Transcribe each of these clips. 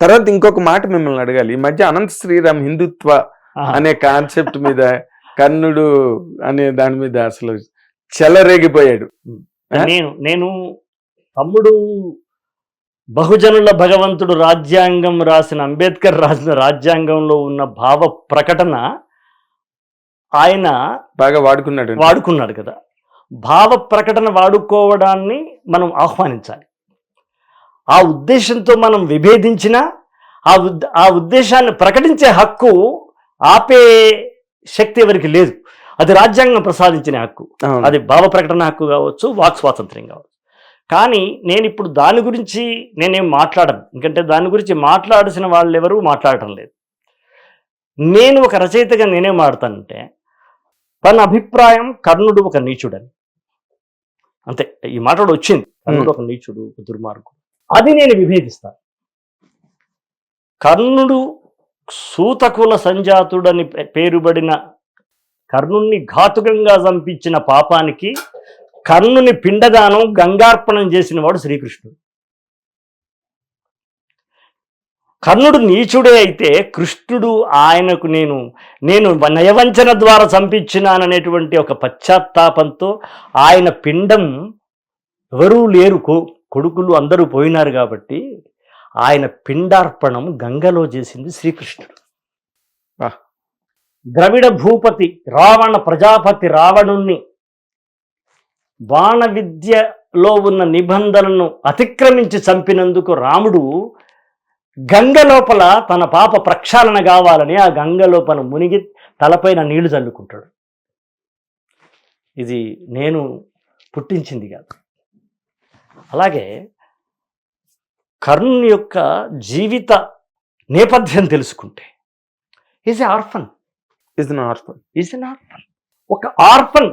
తర్వాత ఇంకొక మాట మిమ్మల్ని అడగాలి. ఈ మధ్య అనంత శ్రీరామ్ హిందుత్వ. అనే కాన్సెప్ట్ మీద కర్ణుడు అనే దాని మీద అసలు చెలరేగిపోయాడు? నేను నేను తమ్ముడు బహుజనుల భగవంతుడు రాజ్యాంగం రాసిన అంబేద్కర్ రాసిన రాజ్యాంగంలో ఉన్న భావ ప్రకటన ఆయన బాగా వాడుకున్నాడు వాడుకున్నాడు కదా. భావ ప్రకటన వాడుకోవడాన్ని మనం ఆహ్వానించాలి. ఆ ఉద్దేశంతో మనం విభేదించినా ఆ ఉద్ ఆ ఉద్దేశాన్ని ప్రకటించే హక్కు ఆపే శక్తి ఎవరికి లేదు. అది రాజ్యాంగం ప్రసాదించిన హక్కు. అది భావ ప్రకటన హక్కు కావచ్చు వాక్ స్వాతంత్ర్యం కావచ్చు. కానీ నేను ఇప్పుడు దాని గురించి నేనేం మాట్లాడను. ఎందుకంటే దాని గురించి మాట్లాడాల్సిన వాళ్ళు ఎవరు మాట్లాడటం లేదు. నేను ఒక రచయితగా నేనేం మాడతానంటే తన అభిప్రాయం కర్ణుడు ఒక నీచుడని. అంతే ఈ మాట కూడా వచ్చింది. కర్ణుడు ఒక నీచుడు ఒక దుర్మార్గుడు. అది నేను విభేదిస్తాను. కర్ణుడు సూతకుల సంజాతుడని పే- పేరుబడిన కర్ణుణ్ణి ఘాతుకంగా చంపించిన పాపానికి కర్ణుని పిండదానం గంగార్పణం చేసిన వాడు శ్రీకృష్ణుడు. కర్ణుడు నీచుడే అయితే కృష్ణుడు ఆయనకు నేను నేను నయవంచన ద్వారా చంపించినాననేటువంటి ఒక పశ్చాత్తాపంతో ఆయన పిండం ఎవరూ లేరు కొడుకులు అందరూ పోయినారు కాబట్టి ఆయన పిండార్పణం గంగలో చేసింది శ్రీకృష్ణుడు. ద్రవిడ భూపతి రావణ ప్రజాపతి రావణుణ్ణి బాణ విద్యలో ఉన్న నిబంధనలను అతిక్రమించి చంపినందుకు రాముడు గంగ లోపల తన పాప ప్రక్షాళన కావాలని ఆ గంగ లోపల మునిగి తలపైన నీళ్ళు చల్లుకుంటాడు. ఇది నేను పుట్టించింది కాదు. అలాగే కర్ణుని యొక్క జీవిత నేపథ్యం తెలుసుకుంటే is a orphan is not is an orphan ఒక ఆర్ఫన్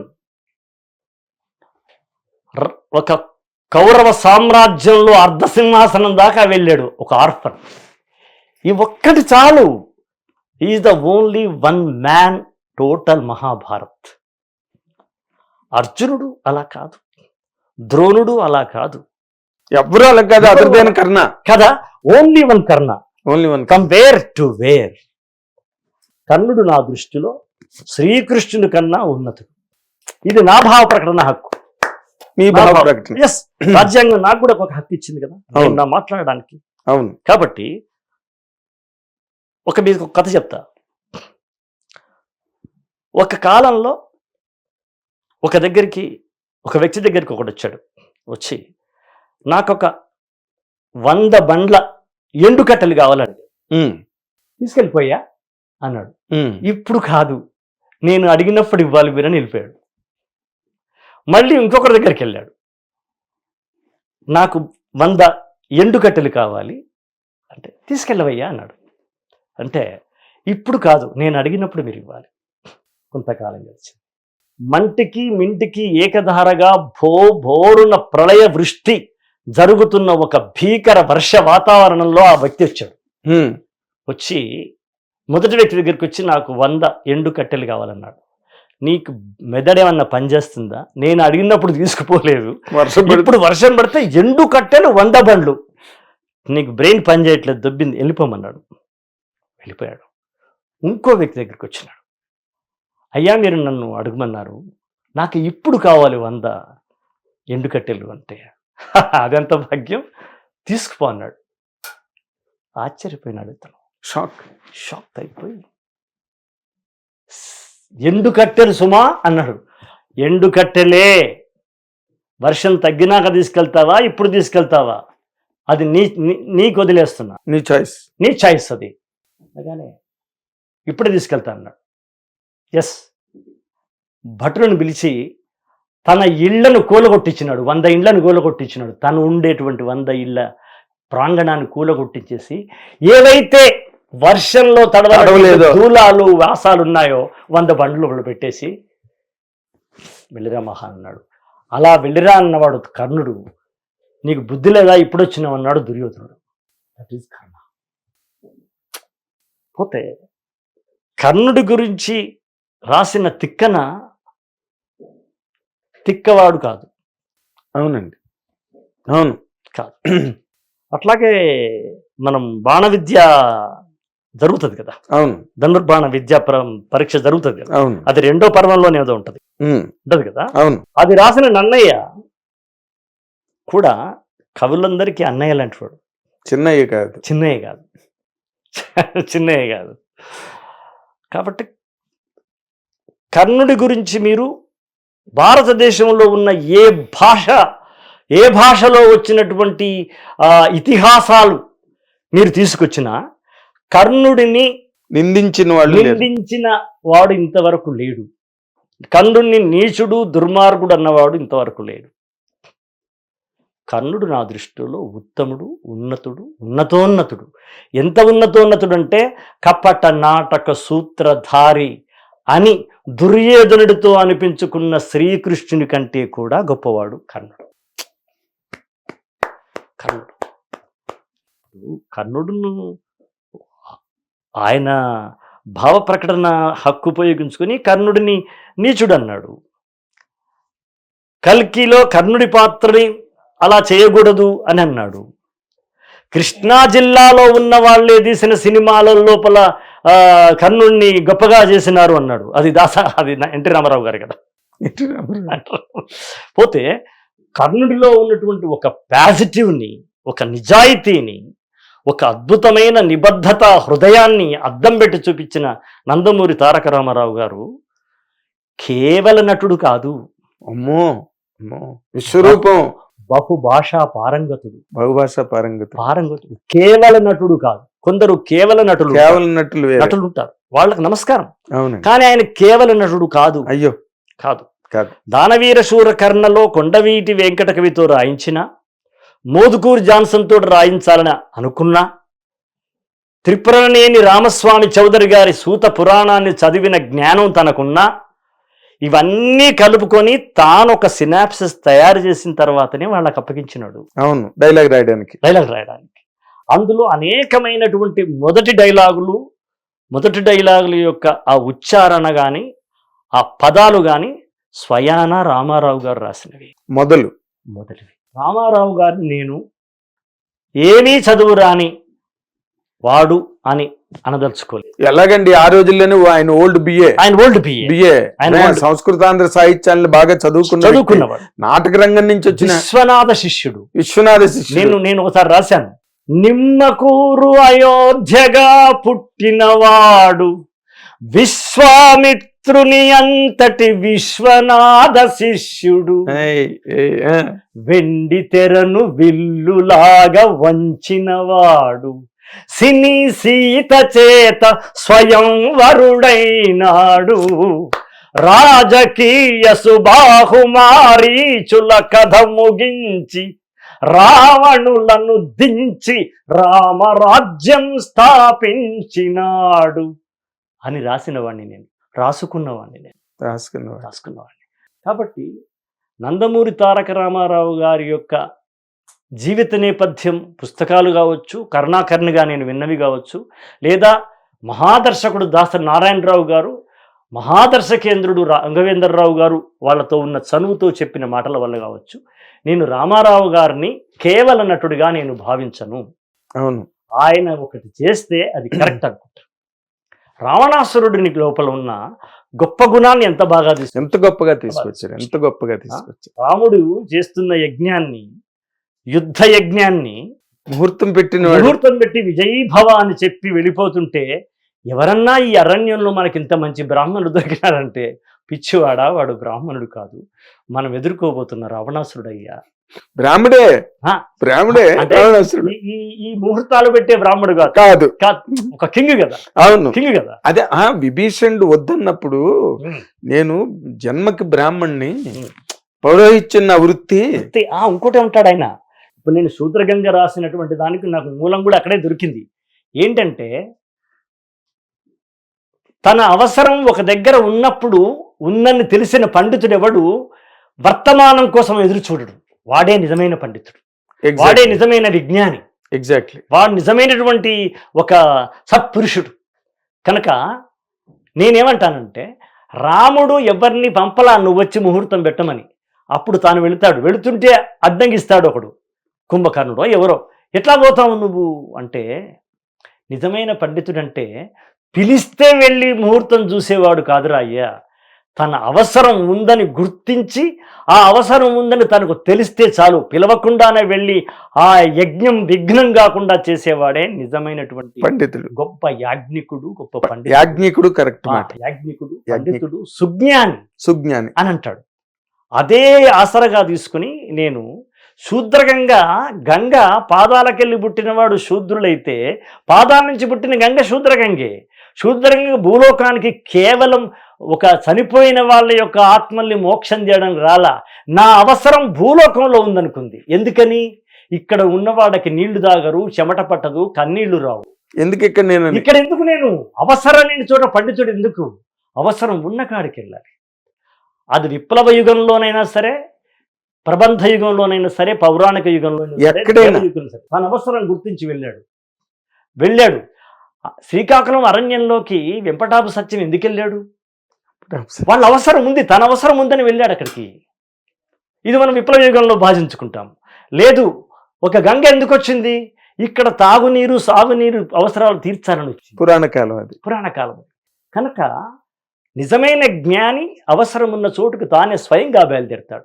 ఒక కౌరవ సామ్రాజ్యంలో అర్ధసింహాసనం దాకా వెళ్ళాడు ఒక ఆర్ఫన్ ఈ ఒక్కటి చాలు. Is the only one man total Mahabharat అర్జునుడు అలా కాదు. ద్రోణుడు అలా కాదు. ఎవరు అలా కాదు అదర్ దేని కర్ణ. కదా? Only one Karna. Only one compare to where కర్ణుడు నా దృష్టిలో శ్రీకృష్ణుని కన్నా ఉన్నతుడు. ఇది నా భావ ప్రకటన హక్కు. మీ భావ ప్రకటన. Yes, రాజ్యాంగం నాకు కూడా ఒక హక్కు ఇచ్చింది కదా. నా మాట్లాడడానికి. అవును. కాబట్టి ఒక మీకు ఒక కథ చెప్తా. ఒక కాలంలో ఒక దగ్గరికి ఒక వ్యక్తి దగ్గరికి ఒకడు వచ్చాడు. వచ్చి నాకొక వంద బండ్ల ఎండు కట్టెలు కావాలండి. ఉమ్, తీసుకెళ్ళిపోయా? అన్నాడు. ఇప్పుడు కాదు. నేను అడిగినప్పుడు ఇవ్వాలి వీరని వెళ్ళిపోయాడు. మళ్ళీ ఇంకొకరి దగ్గరికి వెళ్ళాడు. నాకు వంద ఎండు కట్టెలు కావాలి అంటే తీసుకెళ్ళవయ్యా అన్నాడు. అంటే ఇప్పుడు కాదు. నేను అడిగినప్పుడు మీరు ఇవ్వాలి. కొంతకాలం గడిచింది. మంటికి మింటికి ఏకధారగా భో భోరున ప్రళయ వృష్టి జరుగుతున్న ఒక భీకర వర్ష వాతావరణంలో ఆ వ్యక్తి వచ్చాడు. వచ్చి మొదటి వ్యక్తి దగ్గరికి వచ్చి నాకు వంద ఎండు కట్టెలు కావాలన్నాడు. నీకు మెదడేమన్నా పనిచేస్తుందా? నేను అడిగినప్పుడు తీసుకుపోలేదు. వర్షం ఇప్పుడు వర్షం పడితే ఎండు కట్టెలు వంద బండ్లు. నీకు బ్రెయిన్ పని చేయట్లేదు దొబ్బింది వెళ్ళిపోమన్నాడు. వెళ్ళిపోయాడు. ఇంకో వ్యక్తి దగ్గరికి వచ్చినాడు. అయ్యా మీరు నన్ను అడగమన్నారు. నాకు ఇప్పుడు కావాలి వంద ఎండు కట్టెలు అంటే. అదెంత భాగ్యం. తీసుకుపో అన్నాడు. ఆశ్చర్యపోయినాడు ఇతను. షాక్. షాక్ అయిపోయి. ఎండు కట్టెలు సుమా అన్నాడు. ఎండు కట్టెలే వర్షం తగ్గినాక తీసుకెళ్తావా ఇప్పుడు తీసుకెళ్తావా? అది నీ నీ- నీకు వదిలేస్తున్నా. నీ చాయిస్. నీ చాయిస్ అది. అలాగానే ఇప్పుడే తీసుకెళ్తా అన్నాడు. ఎస్. భటులను పిలిచి తన ఇళ్ళను కూలగొట్టించినాడు. వంద ఇళ్ళను కూలగొట్టించినాడు. తను ఉండేటువంటి వంద ఇళ్ళ ప్రాంగణాన్ని కూలగొట్టించేసి ఏవైతే వర్షంలో తడవలేదు. దూలాలు వాసాలు ఉన్నాయో వంద బండ్లు పెట్టేసి వెళ్ళిరా మహా అన్నాడు. అలా వెళ్ళిరా అన్నవాడు కర్ణుడు నీకు బుద్ధి లేదా? ఇప్పుడు వచ్చినావు అన్నాడు దుర్యోధనుడు. దట్ ఈస్ కర్ణ పోతే కర్ణుడి గురించి రాసిన తిక్కన తిక్కవాడు కాదు. అవునండి. అవును. కాదు. అట్లాగే మనం బాణ విద్య జరుగుతుంది కదా. అవును. ధనుర్బాణ విద్యా ప్ర- పరీక్ష జరుగుతుంది కదా. అవును. అది రెండో పర్వంలోనే ఏదో ఉంటది. ఉంటది కదా? అవును. అది రాసిన నన్నయ్య కూడా కవులందరికీ అన్నయ్య లాంటి వాడు. చిన్నయ్య కాదు. చిన్నయ్య కాదు. చిన్నయ్య కాదు. కాబట్టి కర్ణుడి గురించి మీరు భారతదేశంలో ఉన్న ఏ భాష ఏ భాషలో వచ్చినటువంటి ఇతిహాసాలు మీరు తీసుకొచ్చినా కర్ణుడిని నిందించిన వాళ్ళు. నిందించిన వాడు ఇంతవరకు లేడు. కర్ణుడిని నీచుడు దుర్మార్గుడు అన్నవాడు ఇంతవరకు లేడు. కర్ణుడు నా దృష్టిలో ఉత్తముడు ఉన్నతుడు ఉన్నతోన్నతుడు. ఎంత ఉన్నతోన్నతుడు అంటే కపట నాటక సూత్రధారి అని దుర్యోధనుడితో అనిపించుకున్న శ్రీకృష్ణుని కంటే కూడా గొప్పవాడు కర్ణుడు. కర్ణుడు. కర్ణుడును ఆయన భావ ప్రకటన హక్కు ఉపయోగించుకొని కర్ణుడిని నీచుడు అన్నాడు కల్కిలో కర్ణుడి పాత్రని అలా చేయకూడదు అని అన్నాడు. కృష్ణా జిల్లాలో ఉన్న వాళ్ళే తీసిన సినిమాల లోపల ఆ, కర్ణుడిని గొప్పగా చేసినారు అన్నాడు. అది దాస అది ఎన్టీ రామారావు గారు కదా. ఎటు రామారావు? అంటారు. పోతే కర్ణుడిలో ఉన్నటువంటి ఒక పాజిటివ్ని ఒక నిజాయితీని ఒక అద్భుతమైన నిబద్ధత హృదయాన్ని అద్దం పెట్టి చూపించిన నందమూరి తారక రామారావు గారు కేవల నటుడు కాదు. అమ్మో అమ్మో. విశ్వరూపం. బహుభాషా పారంగతుడు. బహుభాష పారంగతం పారంగతుడు. కేవల నటుడు కాదు. కొందరు కేవల నటులు. కేవలం నటులు నటులు ఉంటారు. వాళ్ళకి నమస్కారం. అవును కానీ ఆయన కేవల నటుడు కాదు. అయ్యో. కాదు. కాదు. దానవీర శూర కర్ణలో కొండవీటి వెంకట కవితో రాయించిన మోదుకూరు జాన్సన్ తోటి రాయించాలని అనుకున్నా త్రిపురనేని రామస్వామి చౌదరి గారి సూత పురాణాన్ని చదివిన జ్ఞానం తనకున్నా ఇవన్నీ కలుపుకొని తాను ఒక సినాప్సిస్ తయారు చేసిన తర్వాతనే వాళ్ళకి అప్పగించినాడు. అవును. డైలాగ్ రాయడానికి. డైలాగ్ రాయడానికి. అందులో అనేకమైనటువంటి మొదటి డైలాగులు మొదటి డైలాగుల యొక్క ఆ ఉచ్చారణ కానీ ఆ పదాలు కానీ స్వయాన రామారావు గారు రాసినవి. మొదలు. మొదటివి. రామారావు గారిని నేను ఏమీ చదువు రాని వాడు అని అనదలుచుకోలేదు. ఎలాగండి ఆ రోజుల్లోనే ఆయన ఓల్డ్ బిఏ ఆయన ఓల్డ్ బిఏ బిఏ ఆయన సంస్కృతాంధ్ర సాహిత్యాన్ని బాగా చదువుకున్న. చదువుకున్నవాడు. నాటక రంగం నుంచి వచ్చిన విశ్వనాథ శిష్యుడు. విశ్వనాథ శిష్యుడు. నేను నేను ఒకసారి రాశాను. నిమ్మకూరు అయోధ్యగా పుట్టినవాడు విశ్వామిత్రుని అంతటి విశ్వనాథ శిష్యుడు. వెండి తెరను విల్లులాగా వంచినవాడు. సిని సీత చేత స్వయం వరుడైనాడు రాజకీయ సుబాహుమారీచుల కథ ముగించి రావణులను దించి రామరాజ్యం స్థాపించినాడు అని రాసినవాణ్ణి నేను రాసుకున్నవాణ్ణి నేను. రాసుకున్నవాడు రాసుకున్నవాడిని కాబట్టి నందమూరి తారక రామారావు గారి యొక్క జీవిత నేపథ్యం పుస్తకాలు కావచ్చు కరుణాకర్ణిగా నేను విన్నవి కావచ్చు లేదా మహాదర్శకుడు దాస నారాయణరావు గారు మహాదర్శకేంద్రుడు రంగవేంద్రరావు గారు వాళ్ళతో ఉన్న చనువుతో చెప్పిన మాటల వల్ల కావచ్చు నేను రామారావు గారిని కేవల నటుడిగా నేను భావించను. అవును. ఆయన ఒకటి చేస్తే అది కరెక్ట్ అనుకుంటా. రావణాసురుడిని లోపల ఉన్న గొప్ప గుణాన్ని ఎంత బాగా తీసుకు ఎంత గొప్పగా తీసుకొచ్చారు? ఎంత గొప్పగా తీసుకొచ్చారు? రాముడు చేస్తున్న యజ్ఞాన్ని యుద్ధ యజ్ఞాన్ని ముహూర్తం పెట్టిన ముహూర్తం పెట్టి విజయీభవ అని చెప్పి వెళ్ళిపోతుంటే ఎవరన్నా ఈ అరణ్యంలో మనకి ఇంత మంచి బ్రాహ్మణుడు దొరికినారంటే పిచ్చివాడా? వాడు బ్రాహ్మణుడు కాదు. మనం ఎదుర్కోబోతున్న రావణాసురుడు అయ్యా బ్రాహ్మడే. బ్రాహ్మడే. ఈ- ఈ ముహూర్తాలు పెట్టే బ్రాహ్మణుడు కాదు. ఒక కింగ్ కదా. అవును. కింగ్ కదా. అదే ఆ విభీషణుడు వద్దన్నప్పుడు నేను జన్మకి బ్రాహ్మణ్ణి ఉమ్. పౌరోహిత్యం నా వృత్తి. ఆ ఇంకోటే ఉంటాడు ఆయన. ఇప్పుడు నేను శూద్రగంగ రాసినటువంటి దానికి నాకు మూలం కూడా అక్కడే దొరికింది. ఏంటంటే తన అవసరం ఒక దగ్గర ఉన్నప్పుడు ఉందని తెలిసిన పండితుడు ఎవడు? వర్తమానం కోసం ఎదురు చూడడు. వాడే నిజమైన పండితుడు. వాడే నిజమైన విజ్ఞాని. ఎగ్జాక్ట్లీ వాడు నిజమైనటువంటి ఒక సత్పురుషుడు. కనుక నేనేమంటానంటే రాముడు ఎవరిని పంపలా నువ్వు వచ్చి ముహూర్తం పెట్టమని. అప్పుడు తాను వెళుతాడు. వెళుతుంటే అడ్డంగిస్తాడు ఒకడు. కుంభకర్ణుడో ఎవరో. ఎట్లా పోతావు నువ్వు? అంటే నిజమైన పండితుడంటే పిలిస్తే వెళ్ళి ముహూర్తం చూసేవాడు కాదురా అయ్యా. తన అవసరం ఉందని గుర్తించి ఆ అవసరం ఉందని తనకు తెలిస్తే చాలు. పిలవకుండానే వెళ్ళి ఆ యజ్ఞం విఘ్నం కాకుండా చేసేవాడే నిజమైనటువంటి పండితుడు. గొప్ప యాజ్ఞికుడు గొప్ప పండితుడు. యాజ్ఞికుడు కరెక్ట్ యాజ్ఞికుడు. పండితుడు సుజ్ఞాని సుజ్ఞాని. అని అంటాడు. అదే ఆసరగా తీసుకుని నేను శూద్రగంగా గంగ పాదాలకెళ్ళి పుట్టినవాడు శూద్రులైతే పాదాల నుంచి పుట్టిన గంగ శూద్రగంగే. శూద్రగంగ భూలోకానికి కేవలం ఒక చనిపోయిన వాళ్ళ యొక్క ఆత్మల్ని మోక్షం చేయడం రాలా. నా అవసరం భూలోకంలో ఉందనుకుంది. ఎందుకని? ఇక్కడ ఉన్నవాడికి నీళ్ళు దాగరు చెమట పట్టదు కన్నీళ్ళు రావు. ఎందుకు ఇక్కడ నేను ఇక్కడ ఎందుకు నేను? అవసరం లేని చోట పండితుడు ఎందుకు? అవసరం ఉన్న కాడికి వెళ్ళాలి. అది విప్లవ యుగంలోనైనా సరే ప్రబంధ యుగంలోనైనా సరే పౌరాణిక యుగంలో తన అవసరం గుర్తించి వెళ్ళాడు. వెళ్ళాడు. శ్రీకాకుళం అరణ్యంలోకి వెంపటాపు సత్యం ఎందుకు వెళ్ళాడు? వాళ్ళ అవసరం ఉంది తన అవసరం ఉందని వెళ్ళాడు అక్కడికి. ఇది మనం విప్లవ యుగంలో భావించుకుంటాం. లేదు ఒక గంగ ఎందుకు వచ్చింది? ఇక్కడ తాగునీరు సాగునీరు అవసరాలు తీర్చాలని వచ్చింది. పురాణ కాలం అది. పురాణ కాలం. కనుక నిజమైన జ్ఞాని అవసరం ఉన్న చోటుకు తానే స్వయంగా బయలుదేరుతాడు.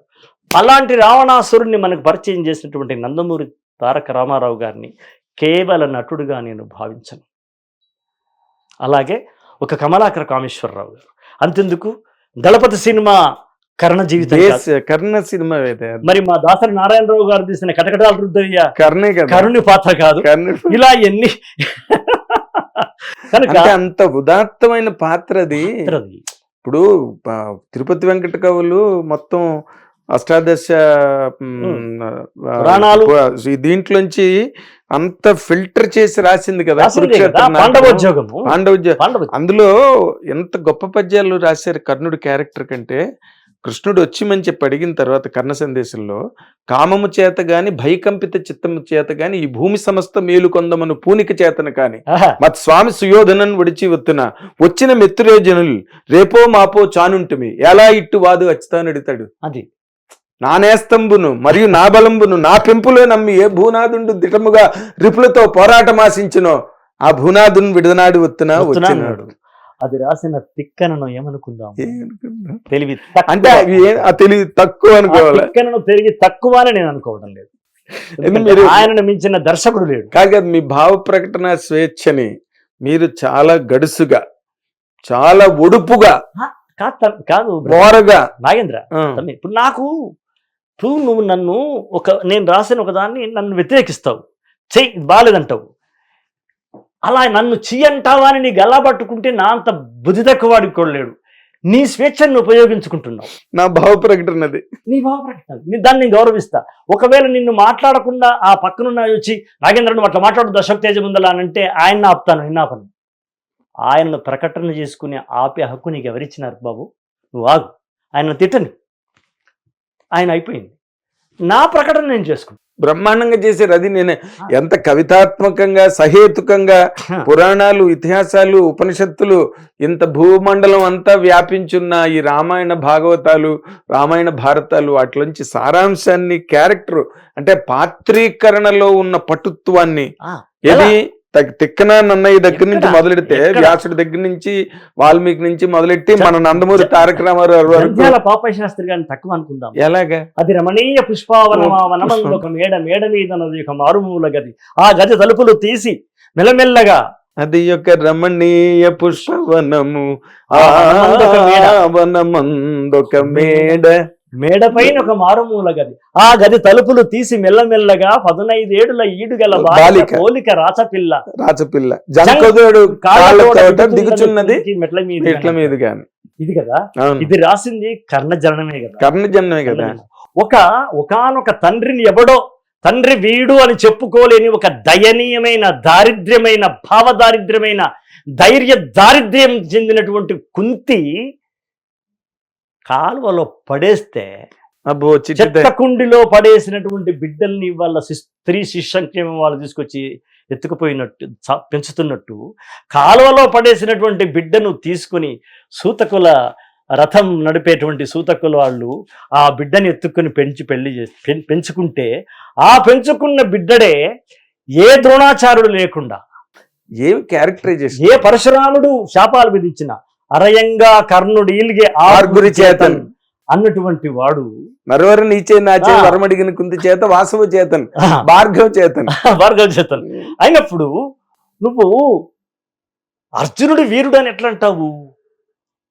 అలాంటి రావణాసురుణ్ణి మనకు పరిచయం చేసినటువంటి నందమూరి తారక రామారావు గారిని కేవల నటుడుగా నేను భావించను. అలాగే ఒక కమలాకర కామేశ్వరరావు గారు. అంతెందుకు? దళపతి సినిమా కర్ణ జీవితం కర్ణ సినిమా. మరి మా దాసరి నారాయణరావు గారు తీసిన కటకటాల రుద్రయ్య కర్ణే కరుణి పాత్ర కాదు. ఇలా ఎన్ని కనుక అంత ఉదాత్తమైన పాత్ర అది పాత్రది. ఇప్పుడు తిరుపతి వెంకట కవులు మొత్తం అష్టాదశ పురాణాలు. దీంట్లోంచి అంత ఫిల్టర్ చేసి రాసింది కదా పాండవోద్యోగం అందులో ఎంత గొప్ప పద్యాలు రాశారు కర్ణుడి క్యారెక్టర్ కంటే కృష్ణుడు వచ్చి మంచి చెప్పి అడిగిన తర్వాత కర్ణ సందేశంలో కామము చేత గాని భయకంపిత చిత్తము చేత గాని ఈ భూమి సమస్త మేలు కొందమను పూనిక చేతన కాని మత్ స్వామి సుయోధనన్ విడిచి వత్తున వచ్చిన మిత్రులే జనులు రేపో మాపో చానుంటుమి ఎలా ఇట్టు వాదు అచ్చుతానడుతాడు? అది. నా నేస్తంబును మరియు నా బలంబును నా పెంపులో నమ్మి ఏ భూనాదుండు దిటముగా రిపులతో పోరాటమాసించునో ఆ భూనాదుని విడదనాడు వత్తున వస్తున్నాడు. వచ్చినాడు. అది రాసిన తిక్కనను ఏమనుకుందాం? తెలివి. అంటే తెలివి తక్కువ అనుకోవాలి? తిక్కనను తెలివి తక్కువ అని నేను అనుకోవడం లేదు. ఆయనను మించిన దర్శకుడు లేడు. కాదు కదా మీ భావ ప్రకటన స్వేచ్ఛని మీరు చాలా గడుసుగా చాలా ఒడుపుగా కాదు బోరగా నాగేంద్ర ఇప్పుడు నాకు ఇప్పుడు నువ్వు నన్ను ఒక నేను రాసిన ఒక దాన్ని నన్ను వ్యతిరేకిస్తావు. చెయ్యి బాగాలేదంటావు అలా నన్ను చెయ్యి అంటావా అని నీ గల్లా పట్టుకుంటే నా అంత బుద్ధి తక్కువ వాడికి కూడా లేడు. నీ స్వేచ్ఛను ఉపయోగించుకుంటున్నావు. నా భావ ప్రకటన అది నీ భావ ప్రకటన. దాన్ని నేను గౌరవిస్తా. ఒకవేళ నిన్ను మాట్లాడకుండా ఆ పక్కనున్న వచ్చి నాగేంద్ర నువ్వు అట్లా మాట్లాడు అశోక్ తేజ ముందలా అని అంటే ఆయన ఆపుతాను నిన్న ఆపను. ఆయనను ప్రకటన చేసుకునే ఆపే హక్కు నీకు ఎవరిచ్చినారు బాబు? నువ్వు ఆగు. ఆయన తిట్టని. ఆయన అయిపోయింది. నా ప్రకటన నేను చేసుకుంటాను బ్రహ్మాండంగా చేశారు. అది నేనే ఎంత కవితాత్మకంగా సహేతుకంగా పురాణాలు ఇతిహాసాలు ఉపనిషత్తులు ఇంత భూమండలం అంతా వ్యాపించున్న ఈ రామాయణ భాగవతాలు రామాయణ భారతాలు వాటిలోంచి సారాంశాన్ని క్యారెక్టర్ అంటే పాత్రీకరణలో ఉన్న పటుత్వాన్ని ఏది? తిక్కన నన్నయ్య దగ్గర నుంచి? మొదలెడితే? వ్యాసుడి దగ్గర నుంచి వాల్మీకి నుంచి మొదలెట్టి మన నందమూరి తారక రామారావు పాపయ్య శాస్త్రి గారిని తక్కువ అనుకుందాం. ఎలాగా? అది రమణీయ పుష్పావనమా వనమందు ఒక మేడ మేడ మీద నది ఒక మారుమూల గది. ఆ గది తలుపులు తీసి మెల్లమెల్లగా అది యొక్క రమణీయ పుష్పవనము. ఆ వనమందొక మేడ. మేడపైన ఒక మారుమూల గది. ఆ గది తలుపులు తీసి మెల్లమెల్లగా పదునైదేడుల ఈడుగల బాలిక బాలిక. పోలిక రాచపిల్ల. రాచపిల్ల. దిగుచున్నది మెట్ల మీద ఇట్ల మీద గాని ఇది కదా? ఇది రాసింది కర్ణ జననమే కదా? కర్ణ జన్మే కదా ఒక ఒకానొక తండ్రిని ఎవడో తండ్రి వీడు అని చెప్పుకోలేని ఒక దయనీయమైన దారిద్ర్యమైన భావదారిద్ర్యమైన ధైర్య దారిద్ర్యం చెందినటువంటి కుంతి కాలువలో పడేస్తే చెత్త కుండిలో పడేసినటువంటి బిడ్డల్ని వాళ్ళ శిశ్- స్త్రీ శిశంక్షేమం వాళ్ళు తీసుకొచ్చి ఎత్తుకుపోయినట్టు పెంచుతున్నట్టు కాలువలో పడేసినటువంటి బిడ్డను తీసుకుని సూతకుల రథం నడిపేటువంటి సూతకుల వాళ్ళు ఆ బిడ్డని ఎత్తుకుని పెంచి పెళ్ళి చేసి పెంచుకుంటే ఆ పెంచుకున్న బిడ్డడే ఏ ద్రోణాచార్యుడు లేకుండా ఏమి క్యారెక్టరైజేషన్ ఏ పరశురాముడు శాపాలు విధించిన అరయంగా కర్ణుడు ఈల్గే ఆర్గురి చేతన్. అన్నటువంటి వాడు మరొవరు నీచే నాచే. వరమడిగిన కుంతి చేత వాసవ చేతన్ భార్గవ చేతన్. భార్గవ చేతన్. అయినప్పుడు నువ్వు అర్జునుడు వీరుడు అని ఎట్లా అంటావు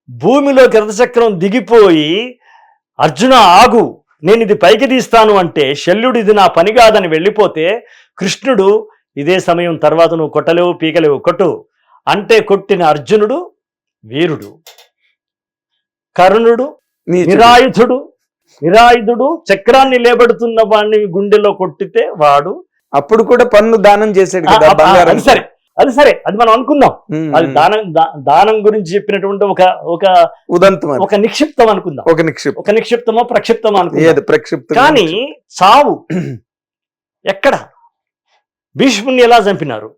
భూమిలో రథచక్రం దిగిపోయి అర్జున ఆగు నేను ఇది పైకి తీస్తాను అంటే శల్యుడు ఇది నా పని కాదని వెళ్ళిపోతే కృష్ణుడు ఇదే సమయం తర్వాత నువ్వు కొట్టలేవు పీకలేవు కొట్టు. అంటే కొట్టిన అర్జునుడు వీరుడు కర్ణుడు. నిరాయుధుడు నిరాయుధుడు చక్రాన్ని లేబడుతున్న వాడిని గుండెలో కొట్టితే వాడు. అప్పుడు కూడా పన్ను దానం చేశాడు కదా సరే అది సరే అది మనం అనుకుందాం. అది. దానం దానం గురించి చెప్పినటువంటి ఒక ఒక ఉదంతం. ఒక నిక్షిప్తం అనుకుందాం. ఒక నిక్షిప్తం. ఒక నిక్షిప్తమో ప్రక్షిప్తమో అనుకుందాం. ప్రక్షిప్తం కానీ చావు ఎక్కడ? భీష్ముని ఎలా చంపినారు?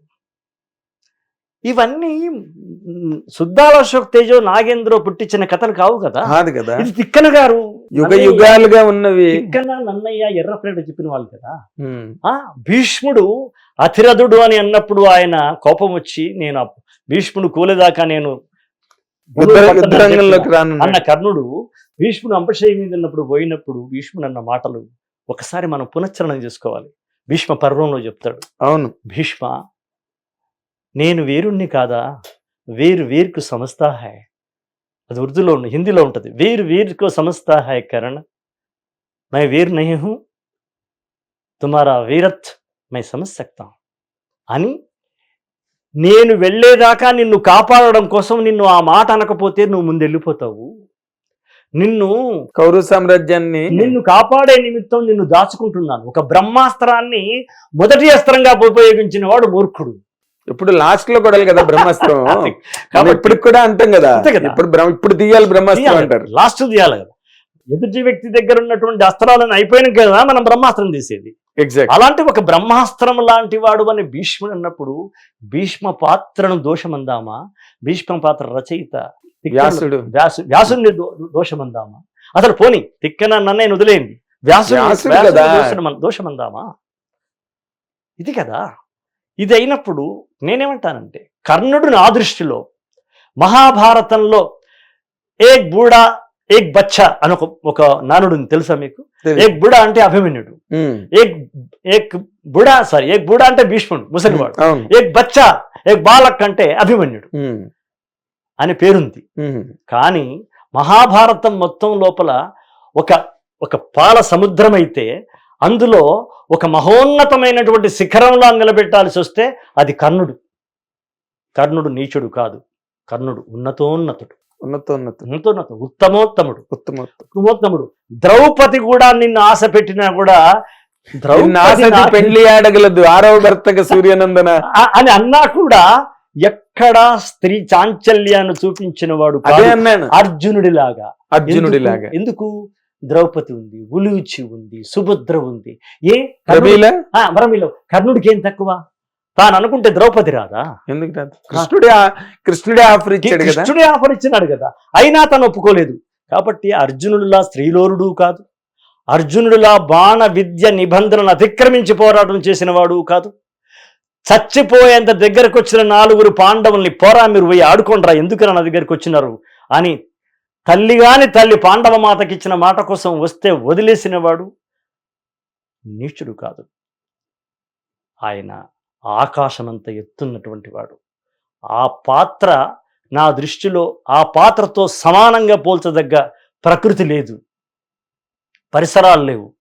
ఇవన్నీ సుద్దాల అశోక్ తేజో నాగేంద్ర పుట్టించిన కథలు కావు కదా. కాదు కదా. ఇది తిక్కన గారు. యుగ యుగాలుగా ఉన్నవి. తిక్కన నన్నయ్య ఎర్రప్రేట చెప్పిన వాళ్ళు కదా. ఆ భీష్ముడు అతిరథుడు అని అన్నప్పుడు ఆయన కోపం వచ్చి నేను భీష్ముడు కూలేదాకా నేను అన్న కర్ణుడు భీష్ముడు అంపశయ్య మీద ఉన్నప్పుడు పోయినప్పుడు భీష్ముడు అన్న మాటలు ఒకసారి మనం పునశ్చరణం చేసుకోవాలి. భీష్మ పర్వంలో చెప్తాడు. అవును. భీష్మ నేను వీరుణ్ణి కాదా? వీరు వీర్కు సమస్తా హై. అది ఉర్దూలో ఉంది హిందీలో ఉంటుంది. వీర్ వీర్కు సమస్తా high Karan. My Veer Nahi who. తుమారా వీరత్ my సమజ్ సక్తా అని నేను వెళ్ళేదాకా నిన్ను కాపాడడం కోసం నిన్ను ఆ మాట అనకపోతే నువ్వు ముందు వెళ్ళిపోతావు నిన్ను కౌరవ సామ్రాజ్యాన్ని నిన్ను కాపాడే నిమిత్తం నిన్ను దాచుకుంటున్నాను. ఒక బ్రహ్మాస్త్రాన్ని మొదటి అస్త్రంగా ఉపయోగించిన వాడు మూర్ఖుడు. ఇప్పుడు లాస్ట్లో కూడా కదా బ్రహ్మాస్త్రం. కాబట్టి ఇప్పటికి కూడా అంటాం కదా. ఇప్పుడు బ్రహ్మ ఇప్పుడు తీయాలి బ్రహ్మాస్త్రం అంటారు. లాస్ట్ తీయాలి కదా. ఎదుటి వ్యక్తి దగ్గర ఉన్నటువంటి అస్త్రాలను అయిపోయిన కదా మనం బ్రహ్మాస్త్రం తీసేది. ఎగ్జాక్ట్ అలాంటి ఒక బ్రహ్మాస్త్రం లాంటి వాడు అని భీష్ముడు అన్నప్పుడు భీష్మ పాత్రను దోషమందామా? భీష్మ పాత్ర రచయిత వ్యాసుడు. వ్యాసు వ్యాసుని దోషమందామా? అసలు పోని తిక్కన వదిలేయండి. వ్యాసుడు వ్యాసుని కదా. దోషమం- దోషమందామా? ఇది కదా. ఇది అయినప్పుడు నేనేమంటానంటే కర్ణుడు నా దృష్టిలో మహాభారతంలో ఏక్ బూడా ఏక్ బచ్చా అని ఒక ఒక నానుడు తెలుసా మీకు. ఏక్ బుడా అంటే అభిమన్యుడు. ఏక్ ఏక్ బుడా సారీ ఏక్ బుడా అంటే భీష్ముడు ముసలివాడు. ఏక్ బచ్చా ఏక్ బాలక్ అంటే అభిమన్యుడు అని పేరుంది. కానీ మహాభారతం మొత్తం లోపల ఒక ఒక పాల సముద్రం అయితే అందులో ఒక మహోన్నతమైనటువంటి శిఖరంలా నిలబెట్టాల్సి వస్తే అది కర్ణుడు. కర్ణుడు నీచుడు కాదు. కర్ణుడు ఉన్నతోన్నతుడు. ఉన్నతోన్నత ఉన్నతోన్నతుడు. ఉత్తమోత్తముడు. ఉత్తమ ఉత్తమోత్తముడు. ద్రౌపది కూడా నిన్ను ఆశ పెట్టినా కూడా పెళ్ళి ఆడగలదు. ఆరవ భర్తగా సూర్యనందన. అని అన్నా కూడా ఎక్కడా స్త్రీ చాంచల్యాన్ని చూపించిన వాడు అదే అర్జునుడిలాగా. అర్జునుడిలాగా. ఎందుకు? ద్రౌపది ఉంది ఉలూచి ఉంది సుభద్ర ఉంది. ఏ? వరమిలో కర్ణుడికి ఏం తక్కువ? తాను అనుకుంటే ద్రౌపది రాదా? ఎందుకు కృష్ణుడే కృష్ణుడే ఆఫర్ ఇచ్చాడు కృష్ణుడే ఆఫర్ ఇచ్చినాడు కదా. అయినా తను ఒప్పుకోలేదు. కాబట్టి అర్జునుడిలా స్త్రీలోరుడు కాదు. అర్జునుడిలా బాణ విద్య నిబంధనలు అతిక్రమించి పోరాటం చేసిన వాడు కాదు. చచ్చిపోయేంత దగ్గరకు వచ్చిన నాలుగురు పాండవుల్ని పోరా మీరు పోయి ఆడుకోండిరా ఎందుకు నా దగ్గరికి వచ్చినారు అని తల్లిగాని తల్లి పాండవ మాతకి ఇచ్చిన మాట కోసం వస్తే వదిలేసిన వాడు నీచుడు కాదు. ఆయన ఆకాశమంత ఎత్తున్నటువంటి వాడు. ఆ పాత్ర నా దృష్టిలో ఆ పాత్రతో సమానంగా పోల్చదగ్గ ప్రకృతి లేదు. పరిసరాలు లేవు.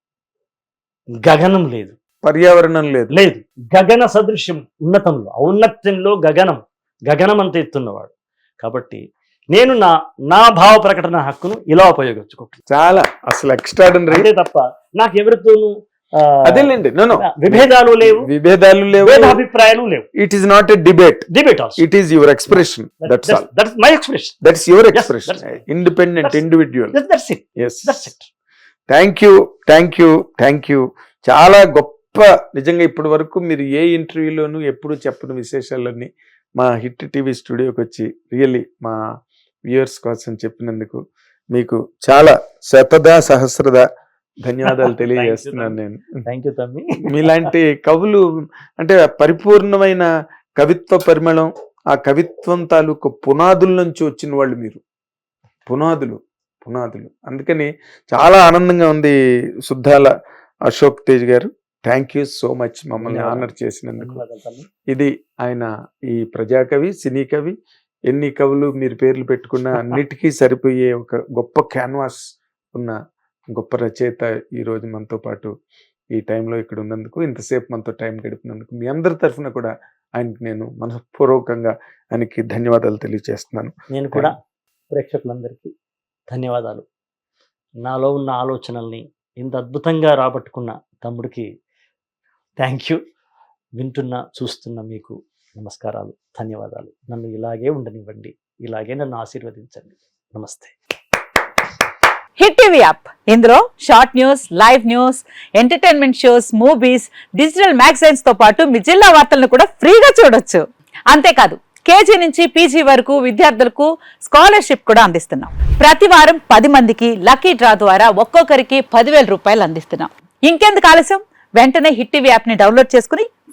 గగనం లేదు. పర్యావరణం లేదు. లేదు. గగన సదృశ్యం ఉన్నతంలో ఔన్నత్యంలో గగనం. గగనం అంత ఎత్తున్నవాడు. కాబట్టి నేను నా నా భావ ప్రకటన హక్కును ఇలా ఉపయోగించుకుంటున్నాను చాలా అసలు ఎక్స్ట్రాడనరీ అంతే తప్ప నాకు ఎవరితోనూ అదేలేండి నో విభేదాలు లేవు. విభేదాలు లేవు. భేదాభిప్రాయాలు లేవు. It is not a debate debate it is your expression that's all that's my expression that's your Yes, expression independent individual that's it yes that's it thank you thank you thank you చాలా గొప్ప నిజంగా ఇప్పటి వరకు మీరు ఏ ఇంటర్వ్యూలోనూ ఎప్పుడు చెప్పని విశేషాలన్నీ మా హిట్ టీవీ స్టూడియోకి వచ్చి రియల్లీ మా వ్యూయర్స్ కోసం చెప్పినందుకు మీకు చాలా శతద సహస్రద ధన్యవాదాలు తెలియజేస్తున్నాను నేను. థ్యాంక్ యూ తమ్మి మీలాంటి కవులు అంటే పరిపూర్ణమైన కవిత్వ పరిమళం ఆ కవిత్వం తాలూకు పునాదుల నుంచి వచ్చిన వాళ్ళు మీరు. పునాదులు పునాదులు. అందుకని చాలా ఆనందంగా ఉంది Suddala Ashok Tej garu. Thank you so much మమ్మల్ని. ఆనర్ చేసినందుకు. ఇది ఆయన ఈ ప్రజాకవి సినీ కవి ఎన్ని కవులు మీరు పేర్లు పెట్టుకున్న అన్నిటికీ సరిపోయే ఒక గొప్ప క్యాన్వాస్ ఉన్న గొప్ప రచయిత ఈ రోజు మనతో పాటు ఈ టైంలో ఇక్కడ ఉన్నందుకు ఇంతసేపు మనతో టైం గడిపినందుకు మీ అందరి తరఫున కూడా ఆయనకి నేను మనస్పూర్వకంగా ఆయనకి ధన్యవాదాలు తెలియజేస్తున్నాను. నేను కూడా ప్రేక్షకులందరికీ ధన్యవాదాలు. నాలో ఉన్న ఆలోచనల్ని ఇంత అద్భుతంగా రాబట్టుకున్న తమ్ముడికి థ్యాంక్ యూ వింటున్న చూస్తున్న మీకు నమస్కారాలు ధన్యవాదాలు. నన్ను ఇలాగే ఉండనివ్వండి. ఇలాగే నన్ను ఆశీర్వదించండి. నమస్తే. Hit TV app. ఇందులో short news live news entertainment shows movies digital మ్యాగజైన్స్తో పాటు మీ జిల్లా వార్తలను కూడా ఫ్రీగా చూడొచ్చు. అంతేకాదు కేజీ నుంచి పీజీ వరకు విద్యార్థులకు స్కాలర్షిప్ కూడా అందిస్తున్నాం. ప్రతి వారం పది మందికి లక్కీ డ్రా ద్వారా ఒక్కొక్కరికి పదివేల రూపాయలు అందిస్తున్నాం. ఇంకెందుకు ఆలస్యం? వెంటనే హిట్ టీవీ యాప్ని డౌన్లోడ్ చేసుకుని